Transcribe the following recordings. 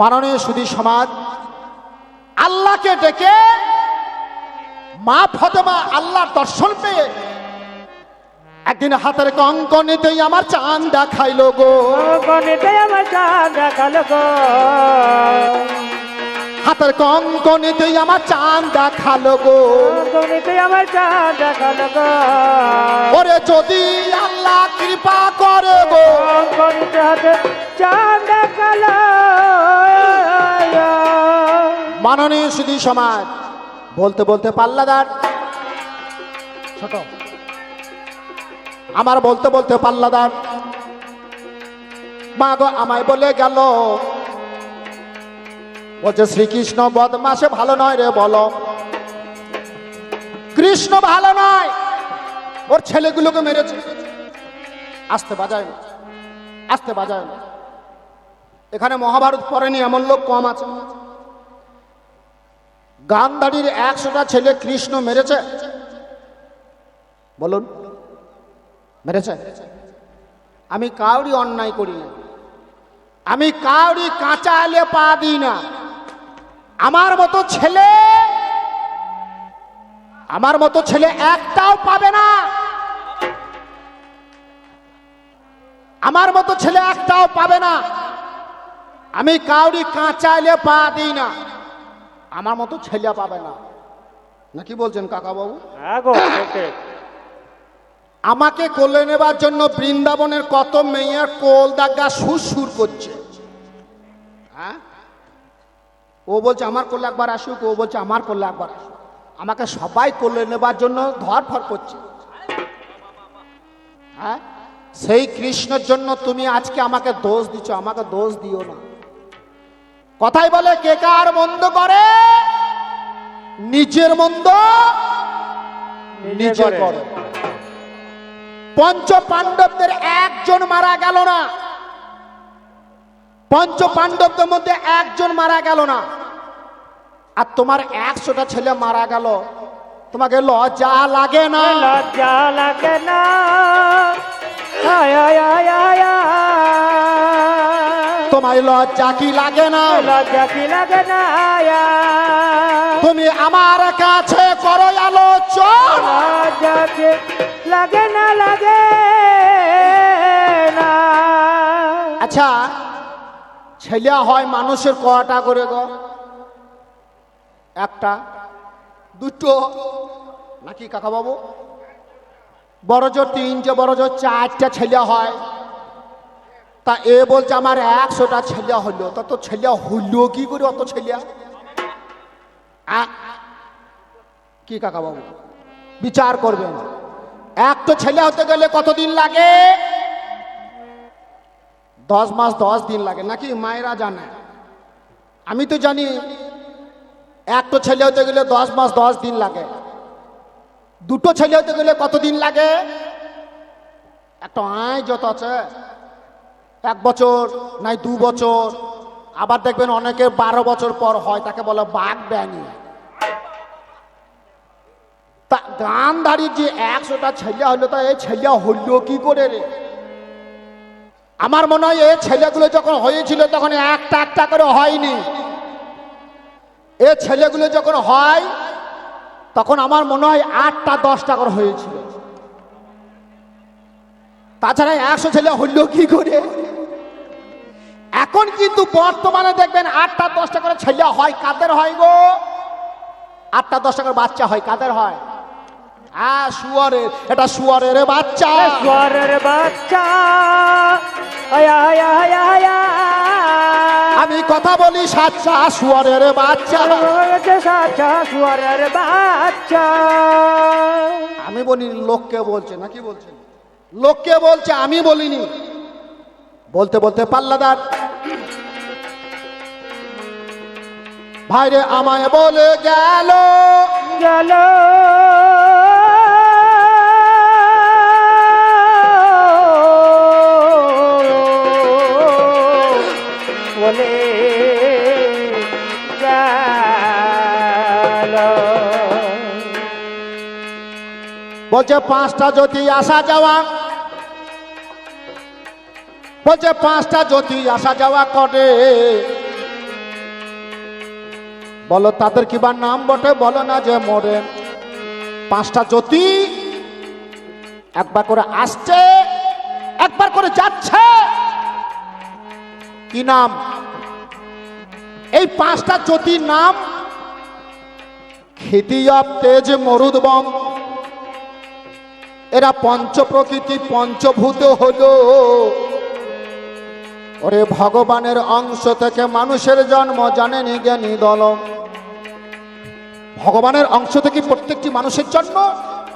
মাননীয় সুদী সমাজ, আল্লাহকে ডেকে মা ফতেমা আল্লাহর দর্শন পেয়ে একদিন হাতের কঙ্কনেতেই আমার চাঁদ দেখাইলো গো। কঙ্কনেতেই আমার চাঁদ দেখাল গো। হাতের কঙ্কনেতেই আমার চাঁদ দেখাল গো। গণিতে আমার চাঁদ দেখাল গো। ওরে যদি আল্লাহ কৃপা করে গো। হাতে চাঁদ দেখাল। মাননীয় সুদী সমাজ বলতে বলতে পাল্লাদার। ছোট। আমার বলতে বলতে পাল্লাদার। মা গো আমায় বলে গেল বলছে শ্রীকৃষ্ণ বদমাসে ভালো নয় রে বলো। কৃষ্ণ ভালো নয়। ওর ছেলেগুলোকে মেরেছে। আসতে বাজায় না আসতে বাজায় না এখানে মহাভারত পড়েনি, এমন লোক কম আছে। গান্ধারীর একশোটা ছেলে কৃষ্ণ মেরেছে। বলুন, মেরেছে? আমি কাউরি অন্যায় করি না। আমি কাউরি কাঁচা এলে পা দিই না। আমার মতো ছেলে আমার মতো ছেলে একটাও পাবে না। আমার মতো ছেলে একটাও পাবে না। আমি কাউরি কাঁচা এলে পা দিই না। আমার মতো ছেলে পাবে না। নাকি বলছেন কাকা বাবু ওকে। আমাকে কোলে নেবার জন্য বৃন্দাবনের কত মেয়ের কোল দাগা সুর সুর করছে। হ্যাঁ? ও বলছে আমার করলে একবার আসুক ও বলছে আমার করলে একবার আসুক। আমাকে সবাই কোলে নেবার জন্য ধরফর করছে। হ্যাঁ? সেই কৃষ্ণের জন্য তুমি আজকে আমাকে দোষ দিচ্ছ আমাকে দোষ দিও না। কথাই বলে কে কার মন্দ করে নিজের মন্দ নিজে। করে। পঞ্চ পাণ্ডবদের একজন মারা গেল না। পঞ্চ পাণ্ডবদের মধ্যে একজন মারা গেল না। আর তোমার একশোটা ছেলে মারা গেল। তোমাকে লজ্জা লাগে না? লজ্জা লাগে না। তোমায় লজ্জা কি লাগে না? লজ্জা কি লাগে না। তুমি আমার কাছে করো আলোচন। লাগে না লাগে না। আচ্ছা ছেলে হয় মানুষের কটা করে গো? একটা, দুটো, নাকি কাকা বাবু বড় জোর তিনটে বড় জোর চারটা ছেলে হয়। তা এ বলছে আমার একশোটা ছেলে হলো। তা তো ছেলে হলো কি করে অত ছেলে? কি কাকা বাবু বিচার করবেন। একটা ছেলে হতে গেলে কতদিন লাগে? দশ মাস দশ দিন লাগে। নাকি মায়েরা জানে? আমি তো জানি একটা ছেলে হতে গেলে দশ মাস দশ দিন লাগে। দুটো ছেলে হতে গেলে কতদিন লাগে? একটা আয় যত আছে, এক বছর, নাই দু বছর। আবার দেখবেন অনেকে বারো বছর পর হয়, তাকে বলে বাঘ ব্যানি তা গান্ধারীর যে একশোটা ছেলে হলো, তা এই ছেলে হইল কি করে রে? আমার মনে হয় এই ছেলেগুলো যখন হয়েছিল তখন একটা একটা করে হয়নি। এ ছেলেগুলো যখন হয়, তখন আমার মনে হয় আটটা, দশটা করে হয়েছিল। তাছাড়া একশো ছেলে হইল কি করে? এখন কিন্তু বর্তমানে দেখবেন আটটা, দশটা করে ছেলে হয়, কাদের হয় গো? আটটা, দশটা করে বাচ্চা হয়, কাদের হয়? হ্যাঁ শুয়ারের এটা শুয়ারের বাচ্চা। স্বরের বাচ্চা। আয় আয় আয় আয়। আয়। আমি কথা বলি সাচ্চা শুয়ারের বাচ্চা। সাচ্চা স্বরের বাচ্চা। আমি বলি লোককে বলছে নাকি বলছে? লোককে বলছে আমি বলিনি। বলতে বলতে পাল্লাদার। ভাইরে আমায় বলে গেল। গেল। বলছে, পাঁচটা জ্যোতি আসা যাওয়া। বলছে, পাঁচটা জ্যোতি আসা যাওয়া করে বলো, তাদের কিবার নাম বটে? বলো না যে মরে। পাঁচটা জ্যোতি একবার করে আসছে, একবার করে যাচ্ছে। কি নাম? এই পাঁচটা জ্যোতির নাম? খেদিয়াব তেজ মরুদবম এরা পঞ্চ প্রকৃতি, পঞ্চভূত হলো। ওরে ভগবানের অংশ থেকে মানুষের জন্ম, জানেনি জ্ঞানী দল। ভগবানের অংশ থেকে প্রত্যেকটি মানুষের জন্ম,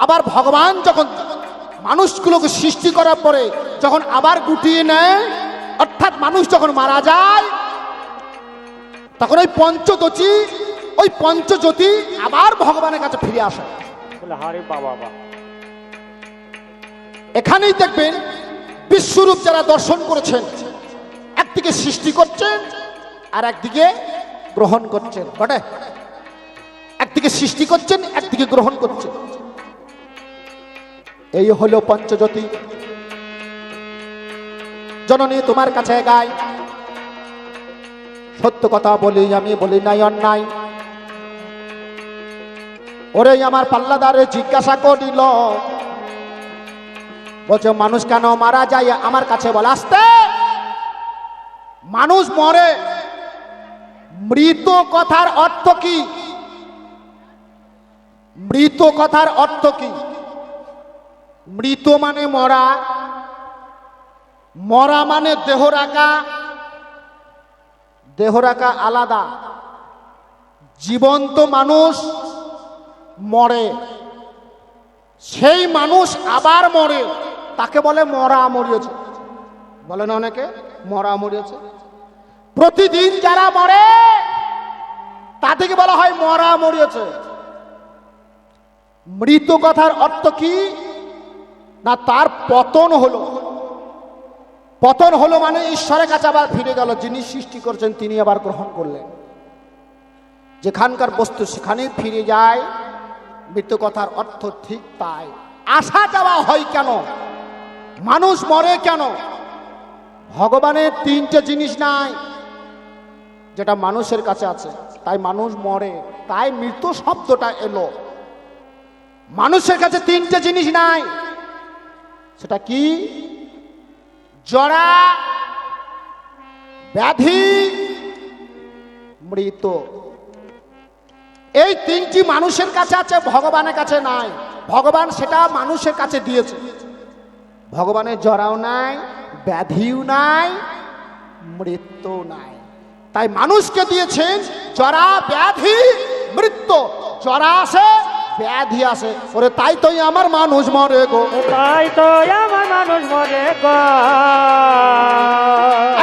আবার ভগবান যখন মানুষগুলোকে সৃষ্টি করার পরে যখন আবার গুটিয়ে নেয়, অর্থাৎ মানুষ যখন মারা যায়, তখন ওই পঞ্চদচি ওই পঞ্চজ্যোতি আবার ভগবানের কাছে ফিরে আসে। বাবা বা এখানেই দেখবেন বিশ্বরূপ যারা দর্শন করেছেন, একদিকে সৃষ্টি করছেন আর একদিকে গ্রহণ করছেন। বটে? একদিকে সৃষ্টি করছেন, একদিকে গ্রহণ করছেন। এই হলো পঞ্চজ্যোতি। জননী তোমার কাছে গাই। সত্য কথা বলি আমি, বলি নাই অন্যায়। ওরে আমার পাল্লাদারে জিজ্ঞাসা করিল বলছে, মানুষ কেন মারা যায়? আমার কাছে বলে, আসতে। মানুষ মরে। মৃত কথার অর্থ কি? মৃত কথার অর্থ কি? মৃত মানে মরা। মরা মানে দেহ রাখা। দেহ রাখা আলাদা। জীবন্ত মানুষ মরে। সেই মানুষ আবার মরে। তাকে বলে মরা মরিয়েছে বলে না অনেকে? মরা মরিয়েছে প্রতিদিন যারা মরে, তাদেরকে বলা হয় মরা মরিয়েছে মৃত কথার অর্থ কি? না, তার পতন হলো। পতন হলো মানে ঈশ্বরের কাছে আবার ফিরে গেল। যিনি সৃষ্টি করছেন, তিনি আবার গ্রহণ করলেন। যেখানকার বস্তু সেখানেই ফিরে যায়। মৃত্যু কথার অর্থ ঠিক তাই। আসা যাওয়া হয় কেন? মানুষ মরে কেন? ভগবানের তিনটে জিনিস নাই যেটা মানুষের কাছে আছে। তাই মানুষ মরে, তাই মৃত্যু শব্দটা এলো। মানুষের কাছে তিনটে জিনিস নাই। সেটা কি? জরা, ব্যাধি, মৃত। এই তিনটি মানুষের কাছে আছে, ভগবানের কাছে নাই। ভগবান সেটা মানুষের কাছে দিয়েছে। ভগবানের জরাও নাই ব্যাধিও নাই মৃত্যু নাই। তাই মানুষকে দিয়েছেন জরা ব্যাধি মৃত্যু। জরা আসে ব্যাধি আসে। ওরে তাই তোই আমার মানুষ মরে গো। তাই তো আমার মানুষ মরে গো।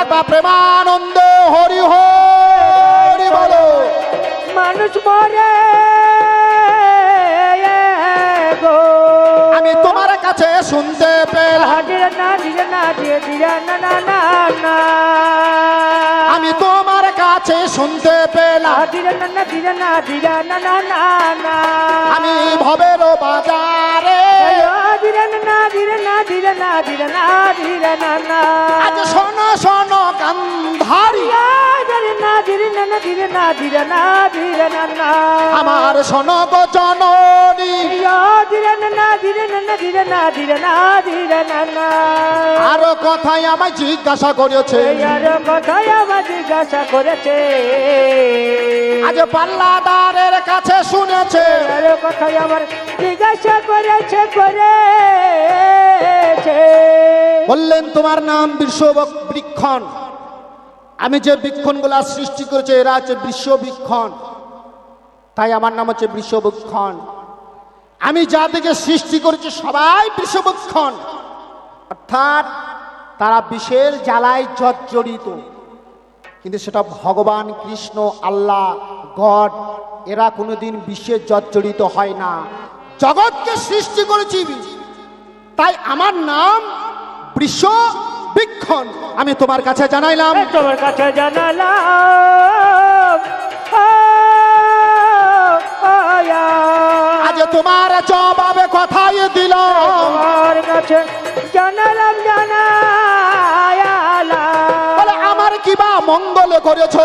একবার প্রেমানন্দ হরি হরি বলো। মানুষ মরে গো। আমি তোমার কাছে শুনতে আমি তোমার কাছে শুনতে পেলাম আমি ভবের বাজারে আজ শোনো শোনো গান্ধারী আমার গো জননী। আরও কথাই আমায় জিজ্ঞাসা করেছে। আর কথাই আমার জিজ্ঞাসা করেছে। আজ পাল্লাদারের কাছে শুনেছে। আর কথাই আমার জিজ্ঞাসা করেছে করেছে। বললেন তোমার নাম বিশ্ব বৃক্ষণ আমি যে বৃক্ষণগুলা সৃষ্টি করেছে, এরা হচ্ছে বিশ্ববৃক্ষণ। তাই আমার নাম হচ্ছে বৃষবক্ষণ আমি যা থেকে সৃষ্টি করেছি, সবাই বৃষবক্ষণ অর্থাৎ তারা বিষের জ্বালায় জর্জরিত। কিন্তু সেটা ভগবান, কৃষ্ণ, আল্লাহ, গড, এরা কোনোদিন বিশ্বে জর্জরিত হয় না। জগৎকে সৃষ্টি করেছি তাই আমার নাম বৃষ বৃক্ষণ আমি তোমার কাছে জানাইলাম। তোমার কাছে জানালাম। আজ তোমার জবাবে কথাই দিল। তোমার কাছে জানালাম জানালাম আমার কিবা মঙ্গল করেছ?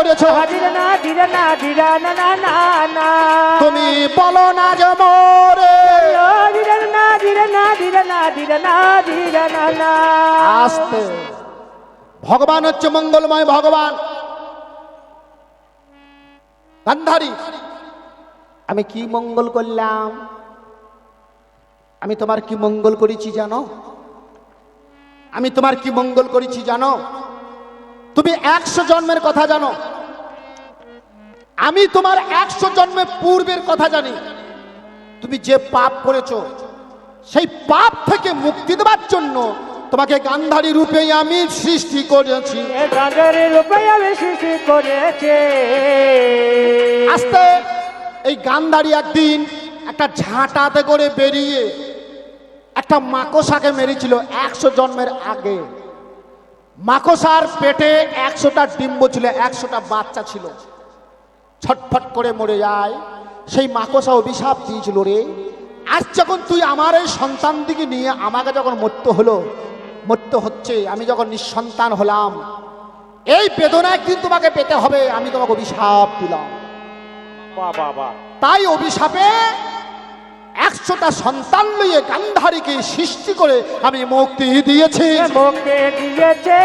করেছ? ধীরে না ধীরে না ধীরে না না। না না তুমি বলো না যে মোরে। ধীরে না ধীরে না ধীরে না ধীরে না ধীরে না না। আস্তে। ভগবান হচ্ছে মঙ্গলময় ভগবান। গান্ধারী। আমি কি মঙ্গল করলাম? আমি তোমার কি মঙ্গল করেছি জানো? আমি তোমার কি মঙ্গল করেছি জানো? তুমি একশো জন্মের কথা জানো। আমি তোমার একশো জন্মের পূর্বের কথা জানি। তুমি যে পাপ করেছ সেই পাপ থেকে মুক্তি দেওয়ার জন্য তোমাকে গান্ধারী রূপে আমি সৃষ্টি করেছি। রূপে আমি সৃষ্টি করেছে। আস্তে এই গান্ধারী একদিন একটা ঝাঁটাতে করে বেরিয়ে একটা মাকসাকে মেরেছিল একশো জন্মের আগে। মাকসার পেটে একশোটা ডিম্ব ছিল একশোটা বাচ্চা ছিল। ছটফট করে মরে যায়। সেই মাকসা অভিশাপ দিয়েছিল রে। আজ যখন তুই আমার এই সন্তান দিকে নিয়ে আমাকে যখন মরতে হলো মরতে হচ্ছে আমি যখন নিঃসন্তান হলাম এই বেদনা একদিন তোমাকে পেতে হবে আমি তোমাকে অভিশাপ দিলাম। তাই অভিশাপে একশোটা সন্তান লইয়ে গান্ধারীকে সৃষ্টি করে আমি মুক্তি দিয়েছি। মুখে দিয়েছে।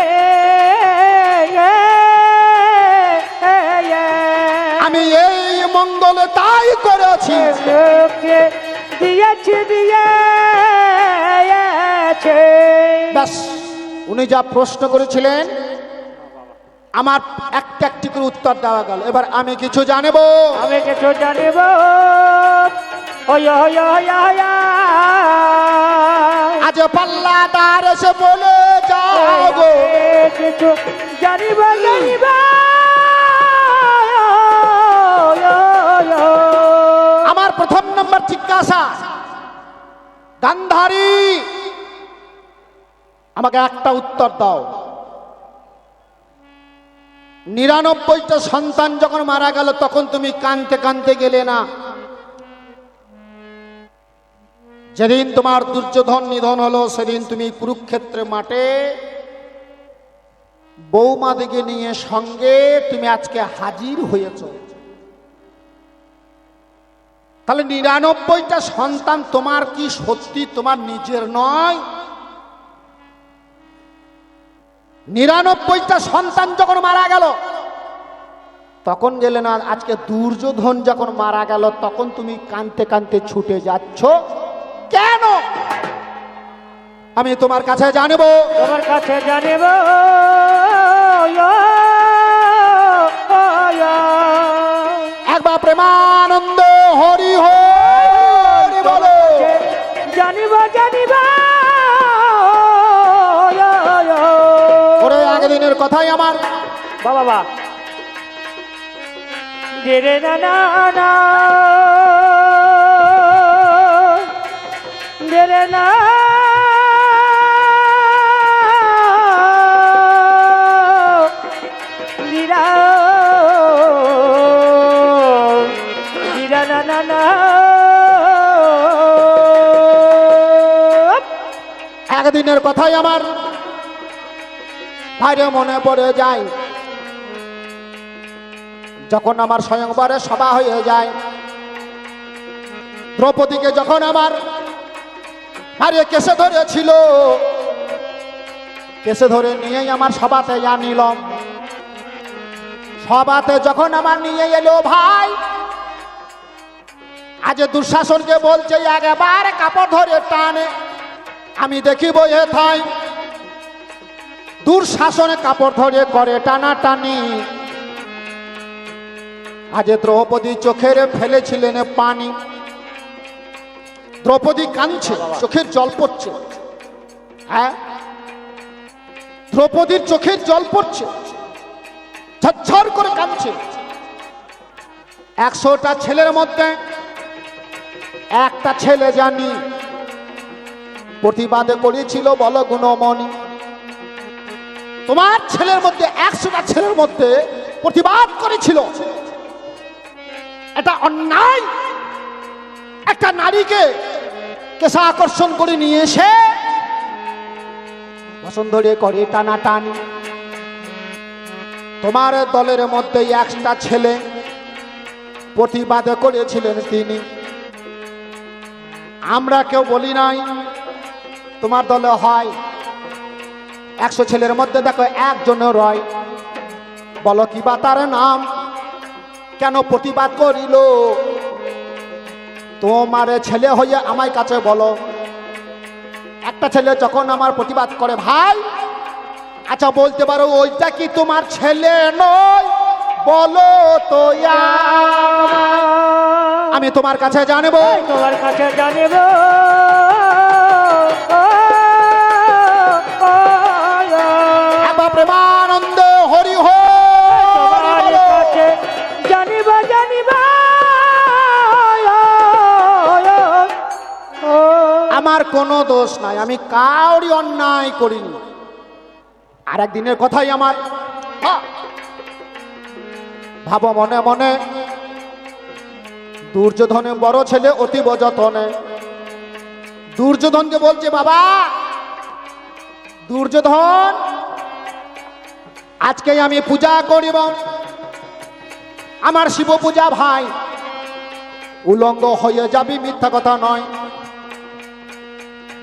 আমি এই মঙ্গলে তাই করেছি। দিয়েছে দিয়েছে। ব্যাস উনি যা প্রশ্ন করেছিলেন আমার একটা একটি করে উত্তর দেওয়া গেল। এবার আমি কিছু জানব। আমি কিছু জানিব। আজ পাল্লাদার এসে বলে যাও গো কিছু জানিব জানিব। আমার প্রথম নম্বর জিজ্ঞাসা গান্ধারী আমাকে একটা উত্তর দাও। নিরানব্বইটা সন্তান যখন মারা গেল তখন তুমি কানতে কানতে গেলে না। যেদিন তোমার দুর্যোধন নিধন হলো, সেদিন তুমি কুরুক্ষেত্রে মাঠে বৌমাদিকে নিয়ে সঙ্গে তুমি আজকে হাজির হয়েছ। তাহলে নিরানব্বইটা সন্তান তোমার কি সত্যি, তোমার নিজের নয়? নিরানব্বইটা সন্তান যখন মারা গেল, তখন গেলে না, আজকে দুর্যোধন যখন মারা গেল, তখন তুমি কানতে কানতে ছুটে যাচ্ছ। কেন? আমি তোমার কাছে জানব। তোমার কাছে জানিব একবার প্রেমানন্দ হরি হরি বলো। জানিব জানিব ওরে আগের দিনের কথাই আমার। বাবা বা রে না না। না। একদিনের কথাই আমার বাইরে মনে পড়ে যায়। যখন আমার স্বয়ংবরে সভা হয়ে যায়, দ্রৌপদীকে যখন আমার আরে কেসে ধরেছিল। কেসে ধরে নিয়েই আমার সভাতে আনিলাম সভাতে যখন আমার নিয়ে এলো ভাই, আজ দুঃশাসনকে বলছে, একবার কাপড় ধরে টানে। আমি দেখিব এ থাই দুঃশাসনে কাপড় ধরে করে টানা টানি আজ দ্রৌপদী চোখের ফেলেছিলেন পানি। দ্রৌপদী কাঁদছে, চোখের জল পড়ছে। হ্যাঁ? দ্রৌপদীর চোখের জল পড়ছে, ঝরঝর করে কাঁদছে। একশোটা ছেলের মধ্যে একটা ছেলে জানি প্রতিবাদে করেছিল বল গুণমণি। তোমার ছেলের মধ্যে, একশোটা ছেলের মধ্যে প্রতিবাদ করেছিল। এটা অন্যায়, একটা নারীকে কেসা আকর্ষণ করে নিয়ে এসে বসন ধরে করে টানা টানি তোমার দলের মধ্যে একটা ছেলে প্রতিবাদ করেছিলেন তিনি। আমরা কেউ বলি নাই, তোমার দলে হয়। একশো ছেলের মধ্যে দেখো একজনের রয়। বলো কি বা তার নাম? কেন প্রতিবাদ করিল? তোমার ছেলে হয়ে আমার কাছে বলো। একটা ছেলে যখন আমার প্রতিবাদ করে ভাই আচ্ছা বলতে পারো ওইটা কি তোমার ছেলে নয়? বলো তো আমি তোমার কাছে জানব। তোমার কাছে জানিব। আবা প্রেমানন্দ আমার কোনো দোষ নাই, আমি কাউরি অন্যায় করিনি। আর একদিনের কথাই আমার। ভাবো মনে মনে, দুর্যোধনে বড় ছেলে অতীব যতনে। দুর্যোধনকে বলছে, বাবা, দুর্যোধন আজকে আমি পূজা করিব। আমার শিব পূজা ভাই, উলঙ্গ হয়ে যাবি মিথ্যা কথা নয়।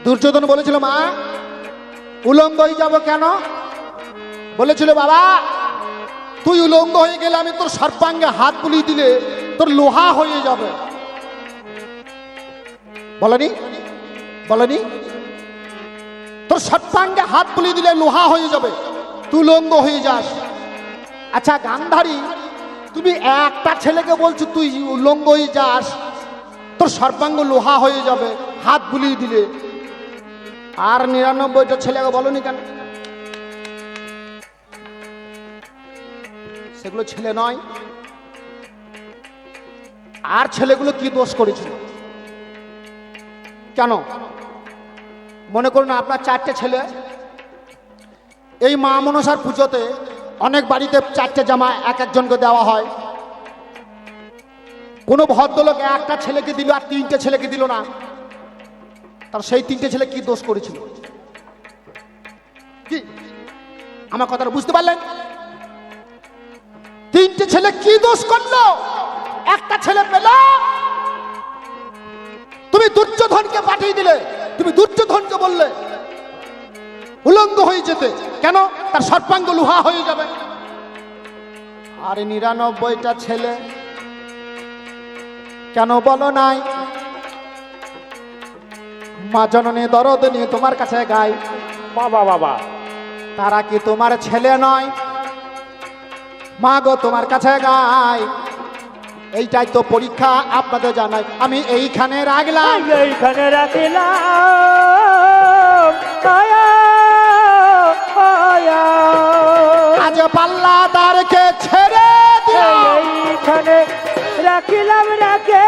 দুর্যোধন বলেছিল, মা, উলঙ্গ হয়ে যাব কেন? বলেছিল, বাবা, তুই উলঙ্গ হয়ে গেলে আমি তোর সর্বাঙ্গে হাত বুলিয়ে দিলে তোর লোহা হয়ে যাবে। বলেনি বলেনি, তোর সর্বাঙ্গে হাত বুলিয়ে দিলে লোহা হয়ে যাবে, তুই উলঙ্গ হয়ে যাস। আচ্ছা গান্ধারী, তুমি একটা ছেলেকে বলছো, তুই উলঙ্গ হয়ে যাস, তোর সর্বাঙ্গ লোহা হয়ে যাবে, হাত বুলিয়ে দিলে। আর নিরানব্বইটা ছেলেকে বলনি কেন? সেগুলো ছেলে নয়। আর ছেলেগুলো কি দোষ করেছিল? কেন? মনে করুন আপনার চারটে ছেলে। এই মা মনসার পুজোতে অনেক বাড়িতে চারটে জামা এক একজনকে দেওয়া হয়। কোনো ভদ্রলোক একটা ছেলেকে দিল আর তিনটে ছেলেকে দিল না। তার সেই তিনটে ছেলে কি দোষ করেছিল? কি? আমার কথাটা বুঝতে পারলেন? তিনটে ছেলে কি দোষ করল? একটা ছেলে পেল। তুমি দুর্যোধনকে পাঠিয়ে দিলে। তুমি দুর্যোধনকে বললে, উলঙ্গ হয়ে যেতে। কেন? তার সর্বাঙ্গ লোহা হয়ে যাবে। আর নিরানব্বইটা ছেলে। কেন বলো নাই? মা জননী দরদ নিয়ে তোমার কাছে গাই। বাবা বাবা। তারা কি তোমার ছেলে নয়? মা গো তোমার কাছে গাই। এইটাই তো পরীক্ষা আপনাদের জানাই। আমি এইখানে রাখলাম। এইখানে রাখিলাম। আজ পাল্লা তারকে ছেড়ে দিও এইখানে রাখিলাম রাখে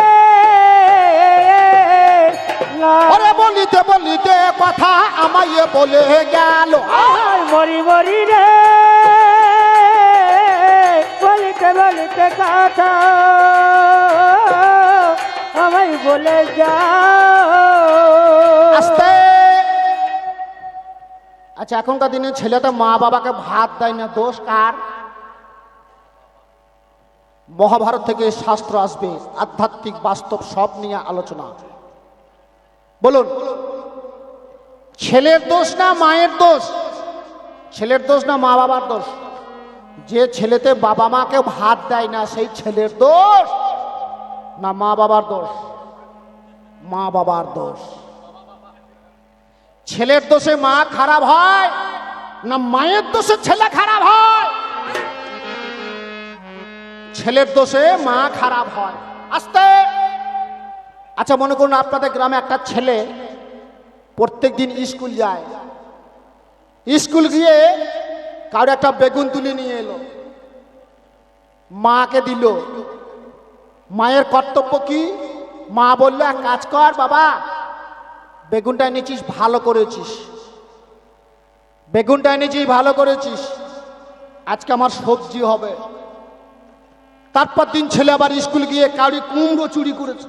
বলিতে বলিতে কথা আমায় বলে গেল। আর মরি মরি রে বলিতে বলিতে কথা আমায় বলে যাও। আস্তে। আচ্ছা এখনকার দিনে ছেলে তো মা বাবাকে ভাত দেয় না দোষ কার? মহাভারত থেকে শাস্ত্র আসবে আধ্যাত্মিক বাস্তব সব নিয়ে আলোচনা। বলুন। ছেলের দোষ না মায়ের দোষ? ছেলের দোষ না মা বাবার দোষ? যে ছেলেতে বাবা মাকে ভাত দেয় না, সেই ছেলের দোষ না মা বাবার দোষ? মা বাবার দোষ। ছেলের দোষে মা খারাপ হয় না মায়ের দোষে ছেলে খারাপ হয়? ছেলের দোষে মা খারাপ হয়। আস্তে! আচ্ছা মনে করুন আপনাদের গ্রামে একটা ছেলে প্রত্যেক দিন স্কুল যায়। স্কুল গিয়ে কারও একটা বেগুন তুলে নিয়ে এলো। মাকে দিল। মায়ের কর্তব্য কি? মা বলল, এক কাজ কর বাবা, বেগুনটা এনেছিস, ভালো করেছিস। বেগুনটা এনেছিস, ভালো করেছিস। আজকে আমার সবজি হবে। তারপর দিন ছেলে আবার স্কুল গিয়ে কাউরি কুমড়ো চুরি করেছে।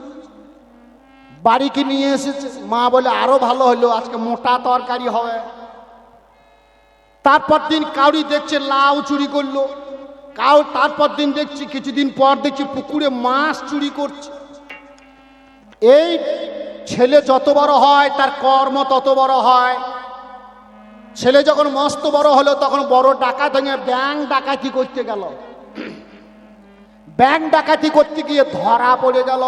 বাড়িকে নিয়ে এসেছে। মা বলে, আরও ভালো হলো, আজকে মোটা তরকারি হবে। তারপর দিন কাউরি দেখছে লাউ চুরি করল। কাউ তারপর দিন দেখছি, কিছুদিন পর দেখছি পুকুরে মাছ চুরি করছে। এই ছেলে যত বড় হয়, তার কর্ম তত বড় হয়। ছেলে যখন মস্ত বড় হলো, তখন বড় ডাকাত হয়ে ব্যাংক ডাকাতি করতে গেল। ব্যাংক ডাকাতি করতে গিয়ে ধরা পড়ে গেল।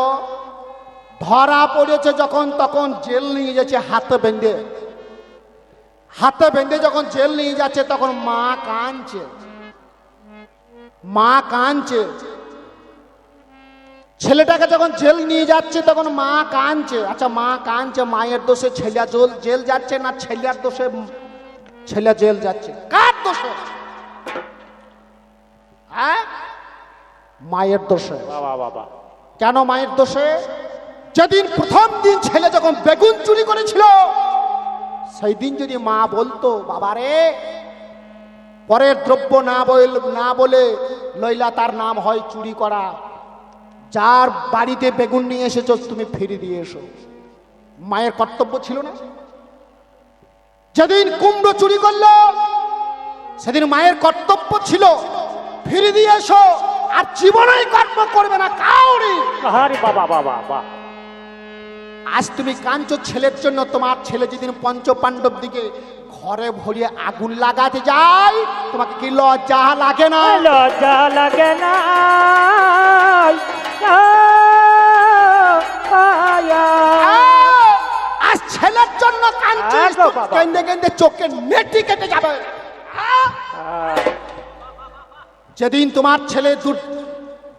ধরা পড়েছে যখন তখন জেল নিয়ে যাচ্ছে হাতে বেঁধে। হাতে বেঁধে যখন জেল নিয়ে যাচ্ছে তখন মা কাঁদছে। মা কাঁদছে। ছেলেটাকে যখন জেল নিয়ে যাচ্ছে তখন মা কাঁদছে। আচ্ছা মা কাঁদছে মায়ের দোষে ছেলে জেল জেল যাচ্ছে না ছেলের দোষে ছেলে জেল যাচ্ছে। কার দোষে? হ্যাঁ? মায়ের দোষে। বাবা বাবা। কেন মায়ের দোষে? যেদিন প্রথম দিন ছেলে যখন বেগুন চুরি করেছিল, সেই দিন যদি মা বলতো, বাবারে, পরের দ্রব্য না বল, না বলে লইলা তার নাম হয় চুরি করা। যার বাড়িতে বেগুন নিয়ে এসেছ, তুমি ফিরে দিয়ে এসো। মায়ের কর্তব্য ছিল না। যেদিন কুমড়ো চুরি করল, সেদিন মায়ের কর্তব্য ছিল, ফিরে দিয়ে এসো, আর জীবনেই কর্ম করবে না কাউরি। বাবা বাবা বাবা আজ তুমি কাঞ্চ ছেলের জন্য তোমার ছেলে যেদিন পঞ্চ পাণ্ডব দিকে ঘরে ভরিয়ে আগুন লাগাতে যায় তোমাকে কি লজ্জা লাগে না লজ্জা লাগে না! আজ ছেলের জন্য কাঞ্চিস। কেন্দে কেন্দে চোখে নেটি কেটে যাবে যেদিন তোমার ছেলে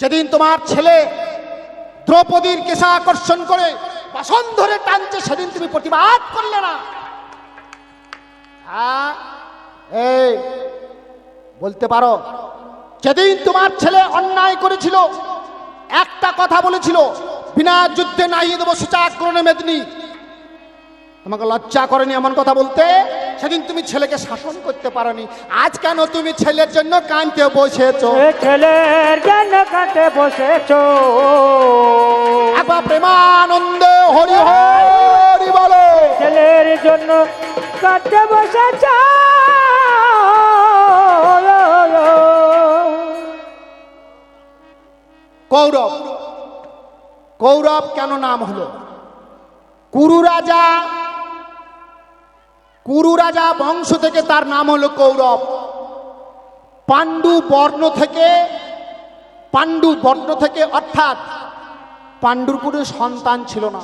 যেদিন তোমার ছেলে দ্রৌপদীর কেশা আকর্ষণ করে বাসন ধরে টানছে সেদিন তুমি প্রতিবাদ করলে না। হ্যাঁ? এই বলতে পারো যেদিন তোমার ছেলে অন্যায় করেছিল একটা কথা বলেছিল বিনা যুদ্ধে নাইয়ে দেবো সুচাগ্রণে মেদিনী। তোমাকে লজ্জা করেনি এমন কথা বলতে? সেদিন তুমি ছেলেকে শাসন করতে পারোনি। আজ কেন তুমি ছেলের জন্য কানতে বসেছো? ছেলের জন্য কাটে বসেছ। একবার প্রেমানন্দে হরি হরি বলো। ছেলের জন্য কাটে বসেছ। কৌরব কৌরব কেন নাম হলো? কুরু রাজা কুরু রাজা বংশ থেকে তার নাম হলো কৌরব। পাণ্ডু বর্ণ থেকে পাণ্ডু বর্ণ থেকে অর্থাৎ পাণ্ডুর কোনো সন্তান ছিল না।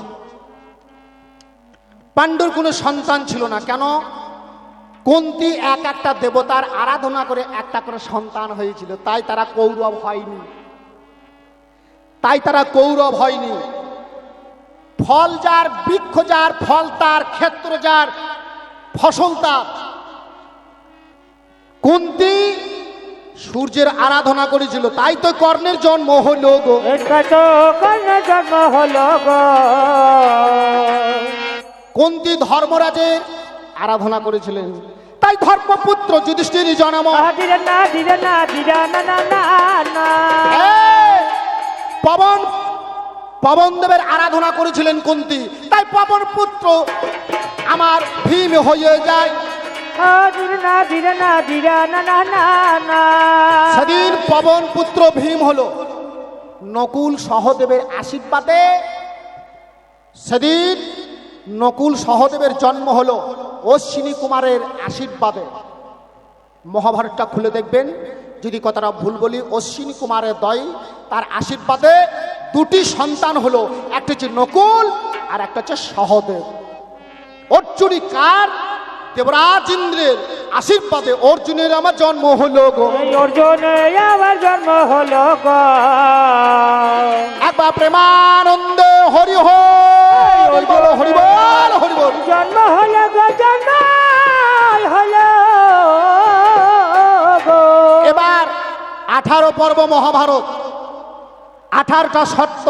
পাণ্ডুর কোনো সন্তান ছিল না। কেন? কুন্তি এক একটা দেবতার আরাধনা করে একটা করে সন্তান হয়েছিল। তাই তারা কৌরব হয়নি। তাই তারা কৌরব হয়নি। ফল যার, বৃক্ষ যার, ফল তার, ক্ষেত্র যার, ফসল তার। কুন্তি সূর্যের আরাধনা করেছিল। তাই তো কর্ণের জন্ম হলো গো। কন্যা জন্ম হলো গো। ধর্মরাজের আরাধনা করেছিলেন? তাই ধর্মপুত্র যুধিষ্ঠির জন্ম। পবন পবন দেবের আরাধনা করেছিলেন কুন্তি তাই পবন পুত্র আমার ভীম হয়ে যায়। সেদিন পবন পুত্র ভীম হল। নকুল সহদেবের আশীর্বাদে সেদিন নকুল সহদেবের জন্ম হল অশ্বিনী কুমারের আশীর্বাদে। মহাভারতটা খুলে দেখবেন। যদি কথাটা ভুল বলি, অশ্বিনী কুমারের দয় তার আশীর্বাদে দুটি সন্তান হলো, একটা হচ্ছে নকুল আর একটা হচ্ছে সহদেব। অর্জুনী কার? দেবরাজ ইন্দ্রের আশীর্বাদে অর্জুনের আমার জন্ম হলো গো। এই আমার জন্ম হলো গো। একবার প্রেমানন্দে হরি হরি বল হরি বল হরি বল। জন্ম হলো গো জন্ম হলো গো। এবার আঠারো পর্ব মহাভারত আঠারোটা সত্য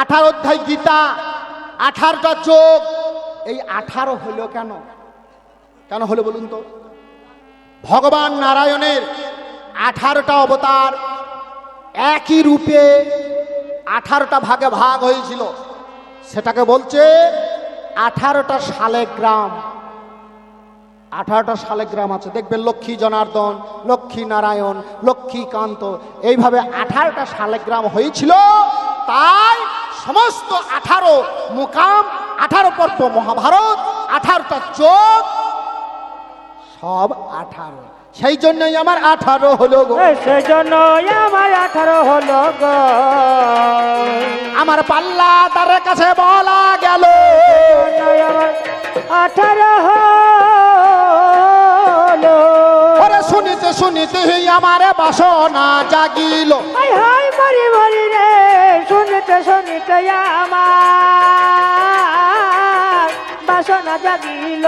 আঠারো অধ্যায় গীতা আঠারোটা চোখ এই আঠারো হলো কেন? কেন হলো বলুন তো? ভগবান নারায়ণের আঠারোটা অবতার একই রূপে আঠারোটা ভাগে ভাগ হয়েছিল। সেটাকে বলছে আঠারোটা সালে গ্রাম। আঠারোটা শালেগ্রাম আছে। দেখবেন লক্ষ্মী জনার্দন, লক্ষ্মী নারায়ণ লক্ষ্মীকান্ত এইভাবে আঠারোটা শালেগ্রাম হয়েছিল। তাই সমস্ত আঠারো মুকাম, আঠারো পর্ব মহাভারত, আঠারোটা চোখ সব আঠারো। সেই জন্যই আমার আঠারো হলো গো। এই সেজন্য আমার আঠারো হলো গো। আমার পাল্লা তার কাছে বলা গেল। আঠারো হলো। ওরে শুনিতে শুনিতে আমার বাসনা জাগিল। হাই হাই মরি মরি রে শুনিতে শুনিতে আমার বাসনা জাগিল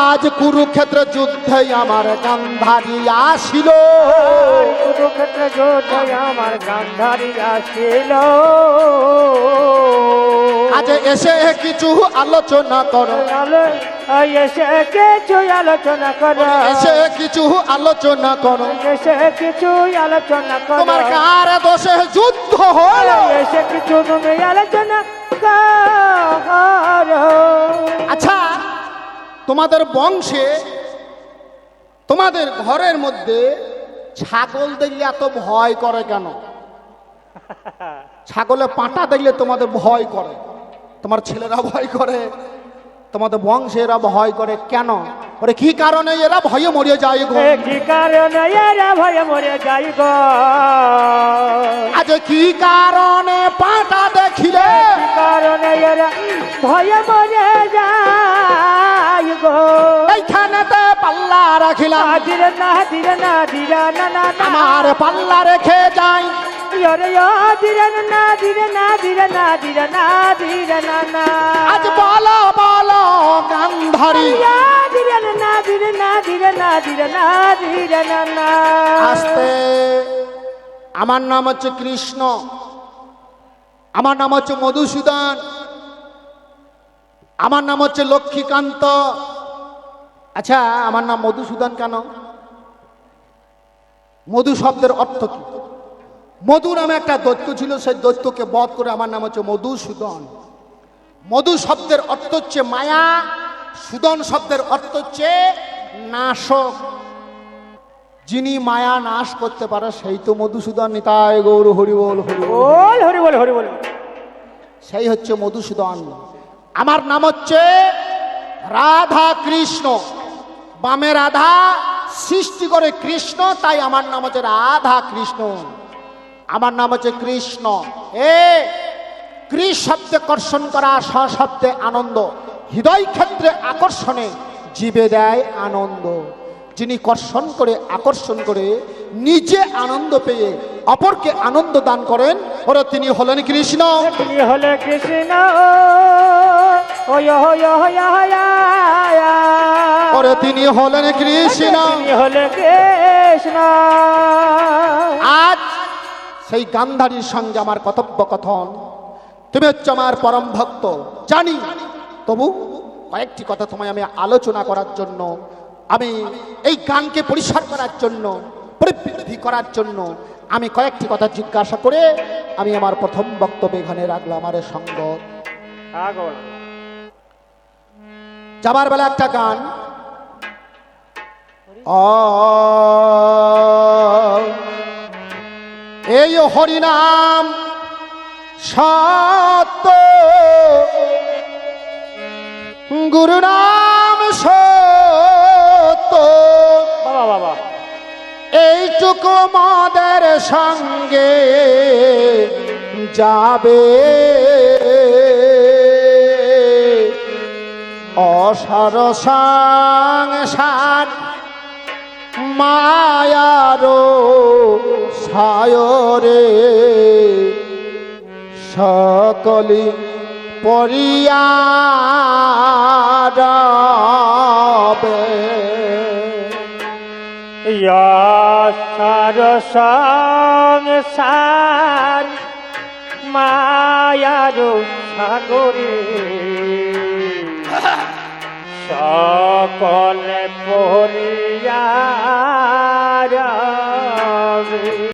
আজ কুরুক্ষেত্র যুদ্ধে আমার গান্ধারী আসিল। কুরুক্ষেত্র যুদ্ধ আমার গান্ধারী আসিল। আজ এসে কিছু আলোচনা করো। এসে কিছু আলোচনা করো। এসে কিছু আলোচনা করো। এসে কিছু আলোচনা করো। তোমার কার দোষে যুদ্ধ হলো এসে কিছু তুমি আলোচনা আচ্ছা তোমাদের বংশে, তোমাদের ঘরের মধ্যে ছাগল দেখলে এত ভয় করে কেন? ছাগলে পাটা দেখলে তোমাদের ভয় করে। তোমার ছেলেরা ভয় করে। তোমাদের বংশে এরা ভয় করে কেন? ওরে কি কারণে এরা ভয়ে মরে যায় গো? কি কারণে এরা ভয়ে মরে যাই গো? আজ কি কারণে পাটা দেখিলে? কি কারণে এরা ভয়ে মরে যাই গো? এইখানেতে পাল্লা রাখিলা দিরে না দিরে না দিরে না না না। আমার পাল্লা রেখে যাই। ইয় দিরে না দিরে না দিরে না দিরে না না না আজ বলো বলো গান্ধারী দিরে না দিরে না দিরে না দিরে না দিরে না না আস্তে আমার নাম হচ্ছে কৃষ্ণ। আমার নাম হচ্ছে মধুসূদন। আমার নাম হচ্ছে লক্ষ্মীকান্ত। আচ্ছা আমার নাম মধুসূদন কেন? মধু শব্দের অর্থ কি? মধু নামে একটা দৈত্য ছিল সেই দৈত্যকে বধ করে আমার নাম হচ্ছে মধুসূদন মধু শব্দের অর্থ হচ্ছে মায়া সুদন শব্দের অর্থ হচ্ছে নাশক। যিনি মায়া নাশ করতে পারে সেই তো মধুসূদন নিতায় গৌর হরি বল হরি বল। বল হরি বল হরি বল। সেই হচ্ছে মধুসূদন আমার নাম হচ্ছে রাধা কৃষ্ণ। বামে রাধা সৃষ্টি করে কৃষ্ণ তাই আমার নাম হচ্ছে রাধা কৃষ্ণ। আমার নাম হচ্ছে কৃষ্ণ। এ কৃষ শব্দে কর্ষণ করা স শব্দে আনন্দ। হৃদয় ক্ষেত্রে আকর্ষণে জীবে দেয় আনন্দ। যিনি কর্ষণ করে আকর্ষণ করে নিজে আনন্দ পেয়ে অপরকে আনন্দ দান করেন ওরা তিনি হলেন কৃষ্ণ। তিনি হলে কৃষ্ণ। ওরে তিনি হলেন কৃষ্ণ। হলে কৃষ্ণ। আজ সেই গান্ধারীর সঙ্গে আমার কথোপকথন। তুমি হচ্ছে আমার পরম ভক্ত। জানি। তবু কয়েকটি কথা তোমায় আমি আলোচনা করার জন্য আমি এই গানকে পরিষ্কার করার জন্য পরিবৃদ্ধি করার জন্য আমি কয়েকটি কথা জিজ্ঞাসা করে আমি আমার প্রথম বক্তব্য এখানে রাখলাম আমার সঙ্গ। যাবার বেলা একটা গান। অ এই হরিনাম সত্য। গুরু নাম সত্য। বাবা বাবা। এইটুকু মদের সঙ্গে যাবে। অসার সংসার মায়ারো সায়রে সকলি পরিয়ারবে সার সংসার মায়ার সাগরে। সকল পরিয়ার